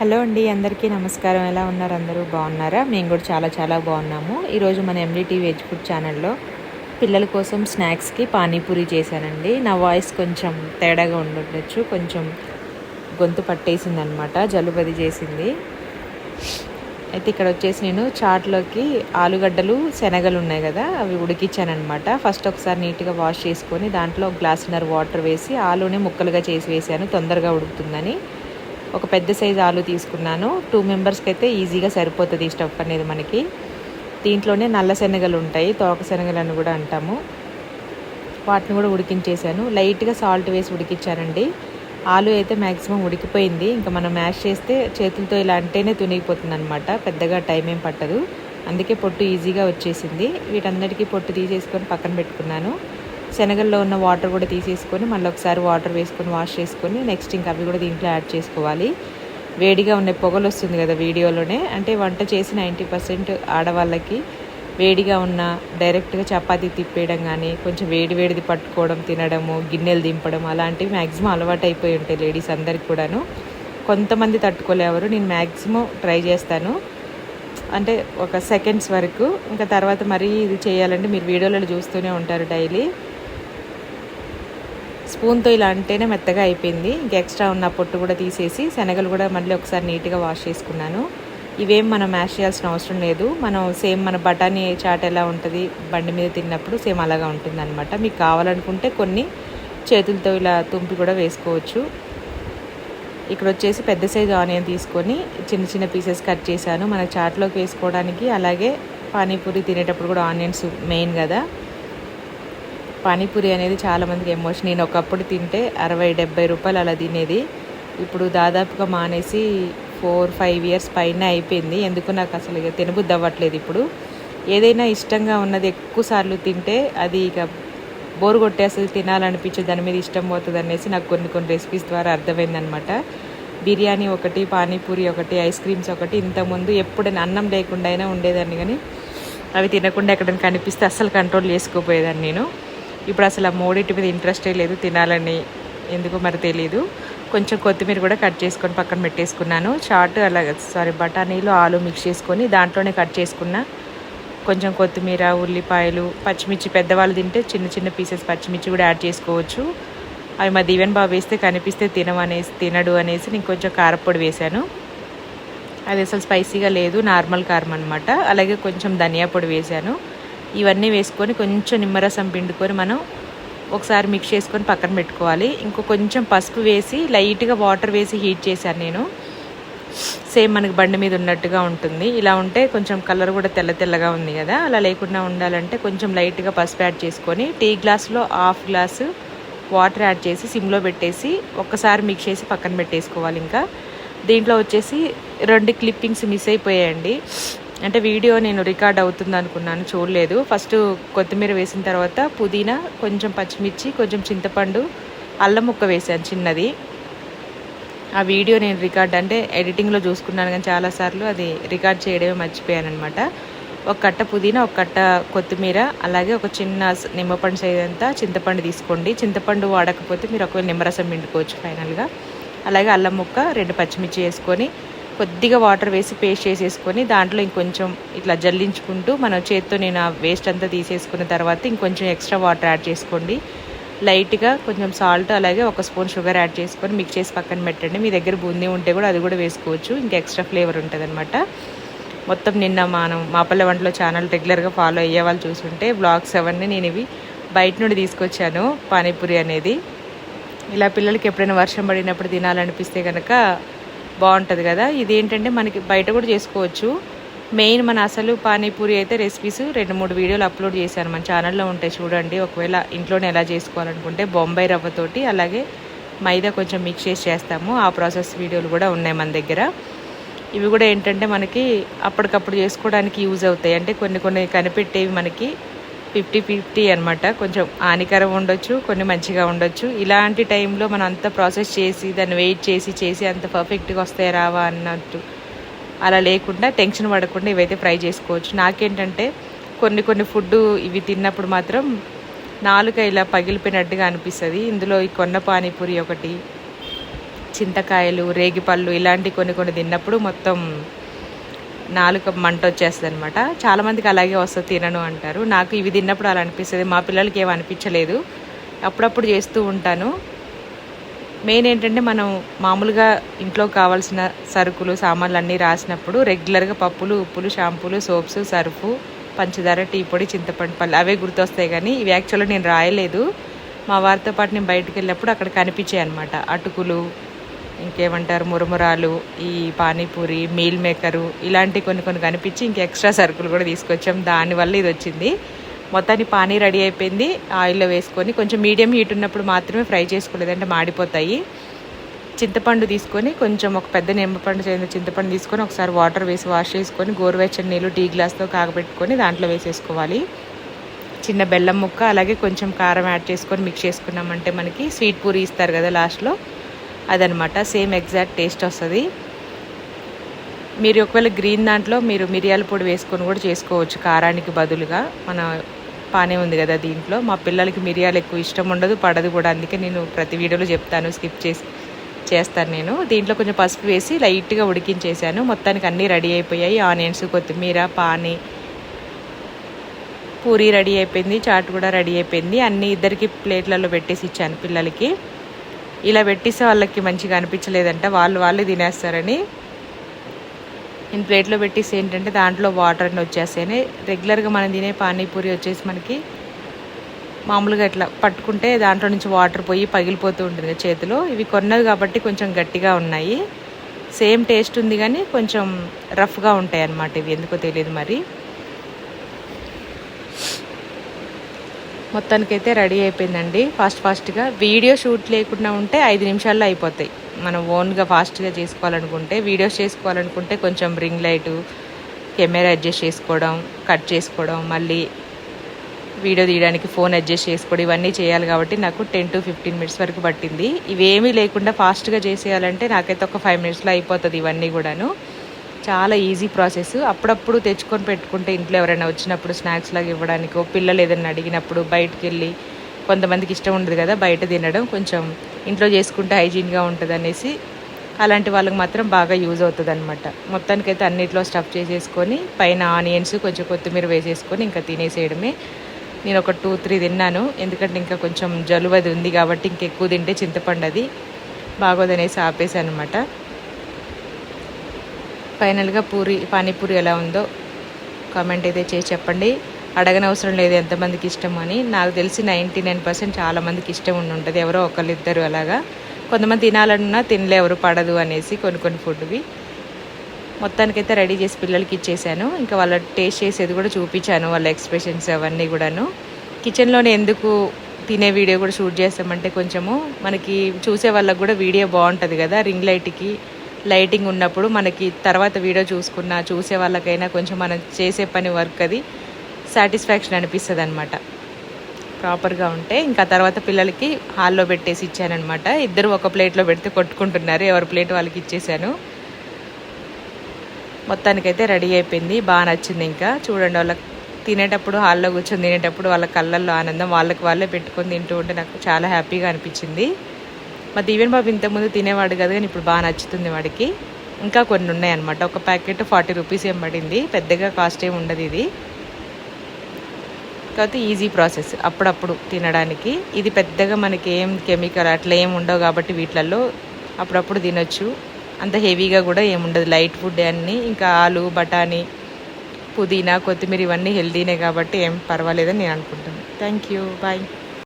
Hello అండి అందరికీ నమస్కారం. ఎలా ఉన్నారు అందరూ? బాగున్నారా? మేము కూడా చాలా చాలా బాగున్నాము. ఈరోజు మన ఎంబీటీ వెజ్ ఫుడ్ ఛానల్లో పిల్లల కోసం స్నాక్స్కి పానీపూరి చేశానండి. నా వాయిస్ కొంచెం తేడాగా ఉండొచ్చు కొంచెం గొంతు పట్టేసింది అనమాట జలుబది చేసింది. అయితే ఇక్కడ వచ్చేసి నేను చాట్లోకి ఆలుగడ్డలు శనగలు ఉన్నాయి కదా అవి ఉడికించానమాట ఫస్ట్ ఒకసారి నీట్గా వాష్ చేసుకొని దాంట్లో ఒక గ్లాసున్నర వాటర్ వేసి ఆలునే ముక్కలుగా చేసి వేసాను తొందరగా ఉడుకుతుందని. ఒక పెద్ద సైజు ఆలు తీసుకున్నాను. టూ మెంబర్స్కి అయితే ఈజీగా సరిపోతుంది ఈ స్టఫ్ అనేది మనకి. దీంట్లోనే నల్ల శనగలు ఉంటాయి తోక శనగలు అని కూడా అంటాము. వాటిని కూడా ఉడికించేసాను లైట్గా సాల్ట్ వేసి ఉడికించానండి. ఆలు అయితే మ్యాక్సిమం ఉడికిపోయింది. ఇంకా మనం మ్యాష్ చేస్తే చేతులతో ఇలా అంటేనే తునిగిపోతుంది అనమాట పెద్దగా టైం ఏం పట్టదు. అందుకే పొట్టు ఈజీగా వచ్చేసింది. వీటన్నిటికీ పొట్టు తీసేసుకొని పక్కన పెట్టుకున్నాను. శనగల్లో ఉన్న వాటర్ కూడా తీసేసుకొని మళ్ళీ ఒకసారి వాటర్ వేసుకొని వాష్ చేసుకొని నెక్స్ట్ ఇంకా అవి కూడా దీంట్లో యాడ్ చేసుకోవాలి. వేడిగా ఉన్న పొగలు వస్తుంది కదా వీడియోలోనే. అంటే వంట చేసి నైంటీ పర్సెంట్ ఆడవాళ్ళకి వేడిగా ఉన్న డైరెక్ట్గా చపాతీ తిప్పేయడం కానీ కొంచెం వేడి వేడిది పట్టుకోవడం తినడము గిన్నెలు దింపడం అలాంటివి మ్యాక్సిమం అలవాటు అయిపోయి ఉంటాయి లేడీస్ అందరికి కూడాను. కొంతమంది తట్టుకోలేవరు నేను మ్యాక్సిమం ట్రై చేస్తాను. అంటే ఒక సెకండ్స్ వరకు. ఇంకా తర్వాత మరీ ఇది చేయాలంటే మీరు వీడియోలలో చూస్తూనే ఉంటారు డైలీ. స్పూన్తో ఇలా అంటేనే మెత్తగా అయిపోయింది. ఇంక ఎక్స్ట్రా ఉన్న పొట్టు కూడా తీసేసి శనగలు కూడా మళ్ళీ ఒకసారి నీట్గా వాష్ చేసుకున్నాను. ఇవేం మనం మ్యాష్ చేయాల్సిన అవసరం లేదు. మనం సేమ్ మన బఠానీ చాట్ ఎలా ఉంటుంది బండి మీద తిన్నప్పుడు సేమ్ అలాగా ఉంటుంది అనమాట మీకు కావాలనుకుంటే కొన్ని చేతులతో ఇలా తుంపి కూడా వేసుకోవచ్చు. ఇక్కడ వచ్చేసి పెద్ద సైజు ఆనియన్ తీసుకొని చిన్న చిన్న పీసెస్ కట్ చేశాను. మన చాట్లోకి వేసుకోవడానికి అలాగే పానీపూరి తినేటప్పుడు కూడా ఆనియన్స్ మెయిన్ కదా. పానీపూరి అనేది చాలామందికి ఎమోషన్. నేను ఒకప్పుడు తింటే అరవై డెబ్బై రూపాయలు అలా తినేది. ఇప్పుడు దాదాపుగా మానేసి ఫోర్ ఫైవ్ ఇయర్స్ పైన అయిపోయింది. ఎందుకు నాకు అసలు ఇక తినబుద్ధి అవ్వట్లేదు ఇప్పుడు. ఏదైనా ఇష్టంగా ఉన్నది ఎక్కువ సార్లు తింటే అది ఇక బోరు కొట్టేస్తుంది తినాలనిపించే దాని మీద ఇష్టం పోతుంది అనేసి నాకు కొన్ని కొన్ని రెసిపీస్ ద్వారా అర్థమైందనమాట బిర్యానీ ఒకటి పానీపూరి ఒకటి ఐస్ క్రీమ్స్ ఒకటి. ఇంతకుముందు ఎప్పుడైనా అన్నం లేకుండా అయినా ఉండేదాన్ని కానీ అవి తినకుండా ఎక్కడైనా కనిపిస్తే అస్సలు కంట్రోల్ చేసుకోపోయేదాన్ని నేను. ఇప్పుడు అసలు ఆ మూడింటి మీద ఇంట్రెస్టే లేదు తినాలని ఎందుకు మరి తెలియదు కొంచెం కొత్తిమీర కూడా కట్ చేసుకొని పక్కన పెట్టేసుకున్నాను. షార్ట్ అలాగే సారీ బఠానీలు ఆలు మిక్స్ చేసుకొని దాంట్లోనే కట్ చేసుకున్న కొంచెం కొత్తిమీర ఉల్లిపాయలు పచ్చిమిర్చి. పెద్దవాళ్ళు తింటే చిన్న చిన్న పీసెస్ పచ్చిమిర్చి కూడా యాడ్ చేసుకోవచ్చు. అవి మా దీవెన్ బాబు వేస్తే కనిపిస్తే తినమనేసి తినడు అనేసి నేను కొంచెం కారపొడి వేశాను. అది అసలు స్పైసీగా లేదు నార్మల్ కారం అనమాట అలాగే కొంచెం ధనియా పొడి వేశాను. ఇవన్నీ వేసుకొని కొంచెం నిమ్మరసం పిండుకొని మనం ఒకసారి మిక్స్ చేసుకొని పక్కన పెట్టుకోవాలి. ఇంకో కొంచెం పసుపు వేసి లైట్గా వాటర్ వేసి హీట్ చేశాను నేను. సేమ్ మనకి బండి మీద ఉన్నట్టుగా ఉంటుంది. ఇలా ఉంటే కొంచెం కలర్ కూడా తెల్ల తెల్లగా ఉంది కదా. అలా లేకుండా ఉండాలంటే కొంచెం లైట్గా పసుపు యాడ్ చేసుకొని టీ గ్లాస్లో హాఫ్ గ్లాసు వాటర్ యాడ్ చేసి సిమ్లో పెట్టేసి ఒక్కసారి మిక్స్ చేసి పక్కన పెట్టేసుకోవాలి ఇంకా. దీంట్లో వచ్చేసి రెండు క్లిప్పింగ్స్ మిస్ అయిపోయాయండి. అంటే వీడియో నేను రికార్డ్ అవుతుంది అనుకున్నాను చూడలేదు. ఫస్ట్ కొత్తిమీర వేసిన తర్వాత పుదీనా కొంచెం పచ్చిమిర్చి కొంచెం చింతపండు అల్లం ముక్క వేసాను చిన్నది. ఆ వీడియో నేను రికార్డ్ అంటే ఎడిటింగ్లో చూసుకున్నాను కానీ చాలాసార్లు అది రికార్డ్ చేయడమే మర్చిపోయాను అనమాట ఒక కట్ట పుదీనా ఒక కట్ట కొత్తిమీర అలాగే ఒక చిన్న నిమ్మపండు సైజ్ అంతా చింతపండు తీసుకోండి. చింతపండు వాడకపోతే మీరు ఒకవేళ నిమ్మరసం పిండుకోవచ్చు ఫైనల్గా. అలాగే అల్లం ముక్క రెండు పచ్చిమిర్చి వేసుకొని కొద్దిగా వాటర్ వేసి పేస్ట్ చేసేసుకొని దాంట్లో ఇంకొంచెం ఇట్లా జల్లించుకుంటూ మన చేత్తో నేను ఆ వేస్ట్ అంతా తీసేసుకున్న తర్వాత ఇంకొంచెం ఎక్స్ట్రా వాటర్ యాడ్ చేసుకోండి. లైట్గా కొంచెం సాల్ట్ అలాగే ఒక స్పూన్ షుగర్ యాడ్ చేసుకొని మిక్స్ చేసి పక్కన పెట్టండి. మీ దగ్గర బూందీ ఉంటే కూడా అది కూడా వేసుకోవచ్చు. ఇంకా ఎక్స్ట్రా ఫ్లేవర్ ఉంటుంది అనమాట మొత్తం నిన్న మనం మాపల్ల వంటలో ఛానల్ రెగ్యులర్గా ఫాలో అయ్యే వాళ్ళు చూసుంటే బ్లాగ్స్ అవన్నీ నేను ఇవి బయట నుండి తీసుకొచ్చాను పానీపూరి అనేది. ఇలా పిల్లలకి ఎప్పుడైనా వర్షం పడినప్పుడు తినాలనిపిస్తే కనుక బాగుంటుంది కదా. ఇది ఏంటంటే మనకి బయట కూడా చేసుకోవచ్చు. మెయిన్ మన అసలు పానీపూరి అయితే రెసిపీస్ రెండు మూడు వీడియోలు అప్లోడ్ చేశాను. మన ఛానల్లో ఉంటాయి చూడండి. ఒకవేళ ఇంట్లోనే ఎలా చేసుకోవాలనుకుంటే బొంబాయి రవ్వతోటి అలాగే మైదా కొంచెం మిక్స్ చేసి చేస్తాము. ఆ ప్రాసెస్ వీడియోలు కూడా ఉన్నాయి మన దగ్గర. ఇవి కూడా ఏంటంటే మనకి అప్పటికప్పుడు చేసుకోవడానికి యూజ్ అవుతాయి. అంటే కొన్ని కొన్ని కనిపెట్టేవి మనకి ఫిఫ్టీ ఫిఫ్టీ అనమాట కొంచెం హానికరం ఉండొచ్చు కొన్ని మంచిగా ఉండొచ్చు. ఇలాంటి టైంలో మనం అంత ప్రాసెస్ చేసి దాన్ని వెయిట్ చేసి చేసి అంత పర్ఫెక్ట్గా వస్తాయి రావా అన్నట్టు అలా లేకుండా టెన్షన్ పడకుండా ఇవైతే ఫ్రై చేసుకోవచ్చు. నాకేంటంటే కొన్ని కొన్ని ఫుడ్ ఇవి తిన్నప్పుడు మాత్రం నాలుక ఇలా పగిలిపోయినట్టుగా అనిపిస్తుంది. ఇందులో ఈ కొన్న పానీపూరి ఒకటి చింతకాయలు రేగిపళ్ళు ఇలాంటి కొన్ని కొన్ని తిన్నప్పుడు మొత్తం నాలుక మంట వచ్చేస్తుంది అనమాట చాలామందికి అలాగే వస్తుంది తినను అంటారు. నాకు ఇవి తిన్నప్పుడు అలా అనిపిస్తుంది. మా పిల్లలకి ఏమి అనిపించలేదు. అప్పుడప్పుడు చేస్తూ ఉంటాను. మెయిన్ ఏంటంటే మనం మామూలుగా ఇంట్లో కావాల్సిన సరుకులు సామాన్లు అన్నీ రాసినప్పుడు రెగ్యులర్గా పప్పులు ఉప్పులు షాంపూలు సోప్స్ సర్ఫు పంచదార టీ పొడి చింతపండు పళ్ళు అవే గుర్తొస్తాయి కానీ ఇవి యాక్చువల్గా నేను రాయలేదు. మా వారితో పాటు నేను బయటకు వెళ్ళినప్పుడు అక్కడ కనిపించాయి అనమాట అటుకులు ఇంకేమంటారు మురమురాలు ఈ పానీపూరి మీల్ మేకరు ఇలాంటి కొన్ని కొన్ని కనిపించి ఇంకా ఎక్స్ట్రా సరుకులు కూడా తీసుకొచ్చాం. దానివల్ల ఇది వచ్చింది. మొత్తాన్ని పానీ రెడీ అయిపోయింది. ఆయిల్లో వేసుకొని కొంచెం మీడియం హీట్ ఉన్నప్పుడు మాత్రమే ఫ్రై చేసుకోలేదంటే మాడిపోతాయి. చింతపండు తీసుకొని కొంచెం ఒక పెద్ద నిమ్మపండు చెందిన చింతపండు తీసుకొని ఒకసారి వాటర్ వేసి వాష్ చేసుకొని గోరువెచ్చని నీళ్ళు టీ గ్లాస్తో కాగబెట్టుకొని దాంట్లో వేసేసుకోవాలి. చిన్న బెల్లం ముక్క అలాగే కొంచెం కారం యాడ్ చేసుకొని మిక్స్ చేసుకున్నామంటే మనకి స్వీట్ పూరి ఇస్తారు కదా లాస్ట్లో అదనమాట సేమ్ ఎగ్జాక్ట్ టేస్ట్ వస్తుంది. మీరు ఒకవేళ గ్రీన్ దాంట్లో మీరు మిరియాల పొడి వేసుకొని కూడా చేసుకోవచ్చు కారానికి బదులుగా. మన పానే ఉంది కదా దీంట్లో. మా పిల్లలకి మిరియాలు ఎక్కువ ఇష్టం ఉండదు పడదు కూడా. అందుకే నేను ప్రతి వీడియోలో చెప్తాను స్కిప్ చేసి చేస్తాను నేను. దీంట్లో కొంచెం పసుపు వేసి లైట్గా ఉడికించేసాను మొత్తానికి అన్నీ రెడీ అయిపోయాయి. ఆనియన్స్ కొత్తిమీర పానీ పూరి రెడీ అయిపోయింది చాట్ కూడా రెడీ అయిపోయింది. అన్ని ఇద్దరికి ప్లేట్లలో పెట్టేసి ఇచ్చాను పిల్లలకి. ఇలా పెట్టిస్తే వాళ్ళకి మంచిగా అనిపించలేదంట. వాళ్ళు వాళ్ళే తినేస్తారని. నేను ప్లేట్లో పెట్టేసి ఏంటంటే దాంట్లో వాటర్ అని వచ్చేస్తాయని. రెగ్యులర్గా మనం తినే పానీపూరి వచ్చేసి మనకి మామూలుగా ఇట్లా పట్టుకుంటే దాంట్లో నుంచి వాటర్ పోయి పగిలిపోతూ ఉంటుంది చేతిలో. ఇవి కొన్నది కాబట్టి కొంచెం గట్టిగా ఉన్నాయి. సేమ్ టేస్ట్ ఉంది కానీ కొంచెం రఫ్గా ఉంటాయి అన్నమాట ఇవి. ఎందుకో తెలియదు మరి. మొత్తానికైతే రెడీ అయిపోయిందండి. ఫాస్ట్ ఫాస్ట్గా. వీడియో షూట్ లేకుండా ఉంటే ఐదు నిమిషాల్లో అయిపోతాయి. మనం ఓన్గా ఫాస్ట్గా చేసుకోవాలనుకుంటే వీడియోస్ చేసుకోవాలనుకుంటే కొంచెం రింగ్ లైటు కెమెరా అడ్జస్ట్ చేసుకోవడం కట్ చేసుకోవడం మళ్ళీ వీడియో తీయడానికి ఫోన్ అడ్జస్ట్ చేసుకోవడం ఇవన్నీ చేయాలి కాబట్టి నాకు టెన్ టు ఫిఫ్టీన్ మినిట్స్ వరకు పట్టింది. ఇవేమీ లేకుండా ఫాస్ట్గా చేసేయాలంటే నాకైతే ఒక ఫైవ్ మినిట్స్లో అయిపోతుంది ఇవన్నీ కూడాను. చాలా ఈజీ ప్రాసెస్ అప్పుడప్పుడు తెచ్చుకొని పెట్టుకుంటే ఇంట్లో ఎవరైనా వచ్చినప్పుడు స్నాక్స్ లాగా ఇవ్వడానికో పిల్లలు ఏదైనా అడిగినప్పుడు బయటకు వెళ్ళి కొంతమందికి ఇష్టం ఉండదు కదా బయట తినడం కొంచెం ఇంట్లో చేసుకుంటే హైజీన్గా ఉంటుంది అనేసి అలాంటి వాళ్ళకి మాత్రం బాగా యూజ్ అవుతుంది అనమాట మొత్తానికైతే అన్నిట్లో స్టఫ్ చేసేసుకొని పైన ఆనియన్స్ కొంచెం కొత్తిమీర వేసేసుకొని ఇంకా తినేసేయడమే. నేను ఒక టూ త్రీ తిన్నాను. ఎందుకంటే ఇంకా కొంచెం జలుబది అది ఉంది కాబట్టి ఇంకెక్కువ తింటే చింతపండు అది బాగోదనేసి ఆపేసాను అనమాట ఫైనల్గా పూరి పానీపూరి ఎలా ఉందో కామెంట్ అయితే చేసి చెప్పండి. అడగనవసరం లేదు ఎంతమందికి ఇష్టం అని. నాకు తెలిసి నైంటీ నైన్ పర్సెంట్ చాలామందికి ఇష్టం ఉండి ఉంటుంది. ఎవరో ఒకళ్ళిద్దరు అలాగా. కొంతమంది తినాలన్నా తినలే ఎవరు పడదు అనేసి కొన్ని కొన్ని ఫుడ్వి మొత్తానికైతే రెడీ చేసి పిల్లలకి ఇచ్చేసాను. ఇంకా వాళ్ళ టేస్ట్ చేసేది కూడా చూపించాను వాళ్ళ ఎక్స్ప్రెషన్స్ అవన్నీ కూడాను. కిచెన్లోనే ఎందుకు తినే వీడియో కూడా షూట్ చేస్తామంటే కొంచెము మనకి చూసే వాళ్ళకి కూడా వీడియో బాగుంటుంది కదా రింగ్ లైట్కి. లైటింగ్ ఉన్నప్పుడు మనకి తర్వాత వీడియో చూసుకున్న చూసే వాళ్ళకైనా కొంచెం మనం చేసే పని వర్క్ అది సాటిస్ఫాక్షన్ అనిపిస్తుంది అనమాట ప్రాపర్గా ఉంటే ఇంకా తర్వాత పిల్లలకి హాల్లో పెట్టేసి ఇచ్చానమాట ఇద్దరు ఒక ప్లేట్లో పెడితే కొట్టుకుంటున్నారు. ఎవరి ప్లేట్ వాళ్ళకి ఇచ్చేసాను. మొత్తానికైతే రెడీ అయిపోయింది. బాగా నచ్చింది ఇంకా. చూడండి వాళ్ళకి తినేటప్పుడు హాల్లో కూర్చొని తినేటప్పుడు వాళ్ళ కళ్ళల్లో ఆనందం వాళ్ళకి వాళ్ళే పెట్టుకొని తింటూ ఉంటే నాకు చాలా హ్యాపీగా అనిపించింది. మా దీవెన్ బాబు ఇంతకుముందు తినేవాడు కదా కానీ ఇప్పుడు బాగా నచ్చుతుంది వాడికి. ఇంకా కొన్ని ఉన్నాయన్నమాట. ఒక ప్యాకెట్ ఫార్టీ రూపీస్ ఏం పడింది. పెద్దగా కాస్ట్ ఏమి ఉండదు ఇది. కాకపోతే ఈజీ ప్రాసెస్ అప్పుడప్పుడు తినడానికి. ఇది పెద్దగా మనకి ఏం కెమికల్ అట్లా ఏం ఉండవు కాబట్టి వీటిలలో అప్పుడప్పుడు తినొచ్చు. అంత హెవీగా కూడా ఏముండదు లైట్ ఫుడ్ అన్నీ ఇంకా ఆలు బఠానీ పుదీనా కొత్తిమీర ఇవన్నీ హెల్దీనే కాబట్టి ఏం పర్వాలేదని నేను అనుకుంటున్నాను థ్యాంక్ యూ. బాయ్.